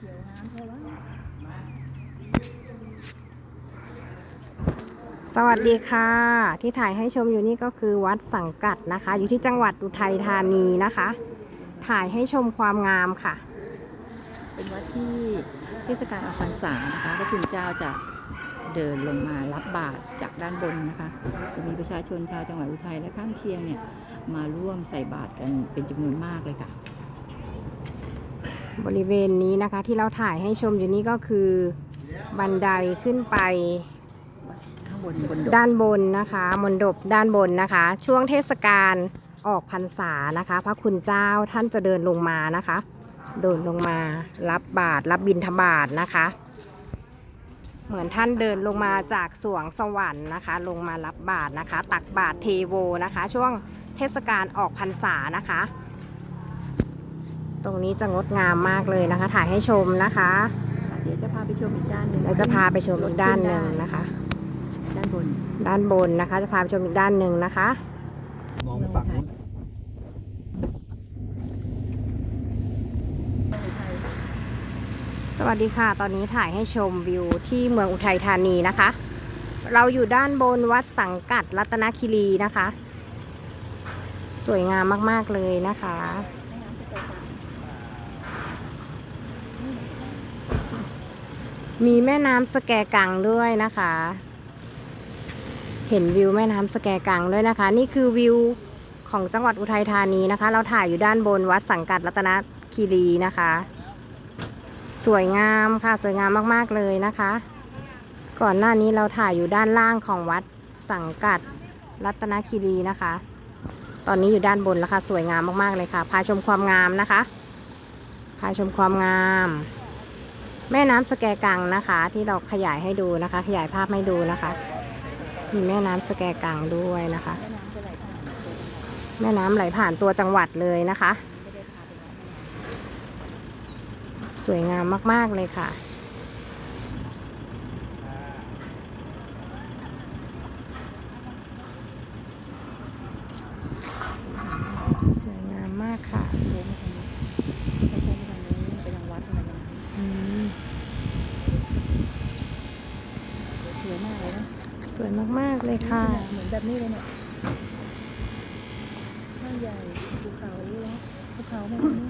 ขียวน้ำเท่าไหร่สวัสดีค่ะ ที่ถ่ายให้ชมอยู่นี่ก็คือวัดสังกัดนะคะ อยู่ที่จังหวัดอุทัยธานีนะคะ ถ่ายให้ชมความงามค่ะ เป็นวัดที่เทศกาลออกพรรษานะคะพระคุณเจ้าจะเดินลงมารับบาตรจากด้านบนนะคะ จะมีประชาชนชาวจังหวัดอุทัยและข้างเคียงเนี่ยมาร่วมใส่บาตรกันเป็นจำนวนมากเลยค่ะ บริเวณนี้นะคะที่เราถ่ายให้ชมอยู่นี่ก็คือบันไดขึ้นไปข้างบนบนดกด้านบนนะคะมณฑปด้านบนนะคะ ช่วงเทศกาลออกพรรษานะคะ พระคุณเจ้าท่านจะเดินลงมานะคะเดินลงมารับบาตรรับบิณฑบาตนะคะ เหมือนท่านเดินลงมาจากสวงสวรรค์นะคะ ลงมารับบาตรนะคะ ตักบาตรเทโวนะคะ ช่วงเทศกาลออกพรรษานะคะ ตรงนี้จะงดงามมากเลยนะคะ ถ่ายให้ชมนะคะ เดี๋ยวจะพาไปชมอีกด้านหนึ่งเราจะพาไปชมอีกด้านหนึ่งนะคะ ด้านบน ด้านบนนะคะ จะพาไปชมอีกด้านหนึ่งนะคะ มองไปฝั่งนู้นสวัสดีค่ะ ตอนนี้ถ่ายให้ชมวิวที่เมืองอุทัยธานีนะคะ เราอยู่ด้านบนวัดสังกัดรัตนคีรีนะคะ สวยงามมาก ๆ เลยนะคะ มีแม่น้ำสแกกังด้วยนะคะ เห็นวิวแม่น้ำสแกกังด้วยนะคะ นี่คือวิวของจังหวัดอุทัยธานีนะคะ เราถ่ายอยู่ด้านบนวัดสังกัดรัตนคีรีนะคะ สวยงามค่ะสวยงามมากๆเลยนะคะ ก่อนหน้านี้เราถ่ายอยู่ด้านล่างของวัดสังกัดรัตนคีรีนะคะ ตอนนี้อยู่ด้านบนแล้วค่ะสวยงามมากๆเลยค่ะ พาชมความงามนะคะ พาชมความงาม แม่น้ำสแกกังนะคะ ที่เราขยายให้ดูนะคะ ขยายภาพให้ดูนะคะ มีแม่น้ำสแกกังด้วยนะคะ แม่น้ำไหลผ่านตัวจังหวัดแม่น้ำไหลผ่านตัวจังหวัดเลยนะคะไม่ได้พาไปวัดนะคะ สวยงามมาก ๆ เลยค่ะสวยงามมากค่ะ โค้งมาทางนี้โค้งมาทางนี้ไปทางวัดอะไรอย่างนี้ อืม สวยมากเลยนะ ส วยมาก ๆ เลยค่ะ เหมือนแบบนี้เลยเนี่ยข้างใหญ่ภูเขาแล้วภูเขาแบบนี้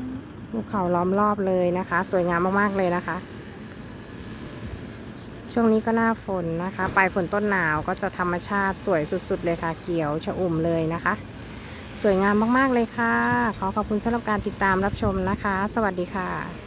ภูเขาล้อมรอบเลยนะคะ สวยงามมาก ๆ เลยนะคะ ช่วงนี้ก็หน้าฝนนะคะ ปลายฝนต้นหนาวก็จะธรรมชาติสวยสุด ๆ เลยค่ะ เขียวชอุ่มเลยนะคะ สวยงามมาก ๆ เลยค่ะ ขอขอบคุณสำหรับการติดตามรับชมนะคะ สวัสดีค่ะ